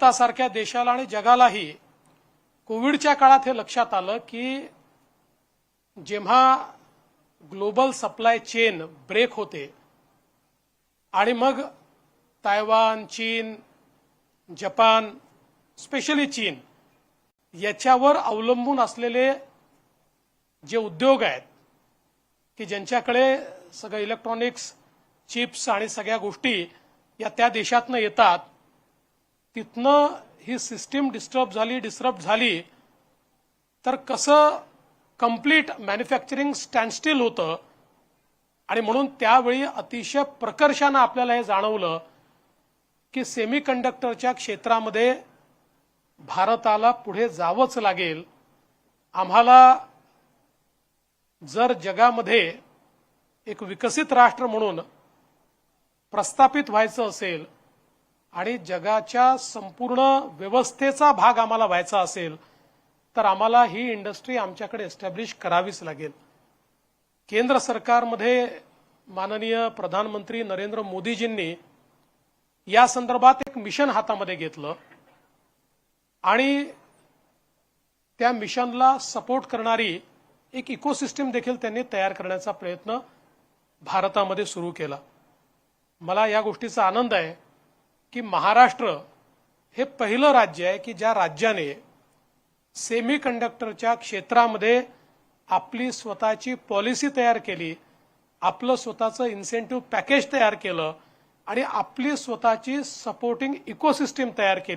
भारतासारख्या देशाला आणि जगालाही कोविडच्या काळात हे लक्षात आलं की जेव्हा ग्लोबल सप्लाय चेन ब्रेक होते आणि मग तायवान चीन जपान स्पेशली चीन याच्यावर अवलंबून असलेले जे उद्योग आहेत की ज्यांच्याकडे सगळं इलेक्ट्रॉनिक्स चिप्स आणि सगळ्या गोष्टी या त्या देशातनं येतात तिथनं ही सिस्टीम डिस्टर्ब झाली डिस्टर्ब झाली तर कसं कंप्लीट मॅन्युफॅक्चरिंग स्टँडस्टील होतं? आणि म्हणून त्यावेळी अतिशय प्रकर्षानं आपल्याला हे जाणवलं की सेमी कंडक्टरच्या क्षेत्रामध्ये भारताला पुढे जावंच लागेल. आम्हाला जर जगामध्ये एक विकसित राष्ट्र म्हणून प्रस्थापित व्हायचं असेल आणि जगाच्या संपूर्ण व्यवस्थेचा भाग आम्हाला व्हायचा असेल तर आम्हाला ही इंडस्ट्री आमच्याकडे एस्टॅब्लिश करावीच लागेल. केंद्र सरकारमध्ये माननीय प्रधानमंत्री नरेंद्र मोदीजींनी या संदर्भात एक मिशन हातामध्ये घेतलं आणि त्या मिशनला सपोर्ट करणारी एक इकोसिस्टीम देखील त्यांनी तयार करण्याचा प्रयत्न भारतामध्ये सुरू केला. मला या गोष्टीचा आनंद आहे. की महाराष्ट्र हे पहिलं राज्य आहे की ज्या राज्याने सेमी कंडक्टरच्या क्षेत्रामध्ये आपली स्वतःची पॉलिसी तयार केली आपलं स्वतःचं इन्सेंटिव्ह पॅकेज तयार केलं आणि आपली स्वतःची सपोर्टिंग इकोसिस्टीम तयार केली.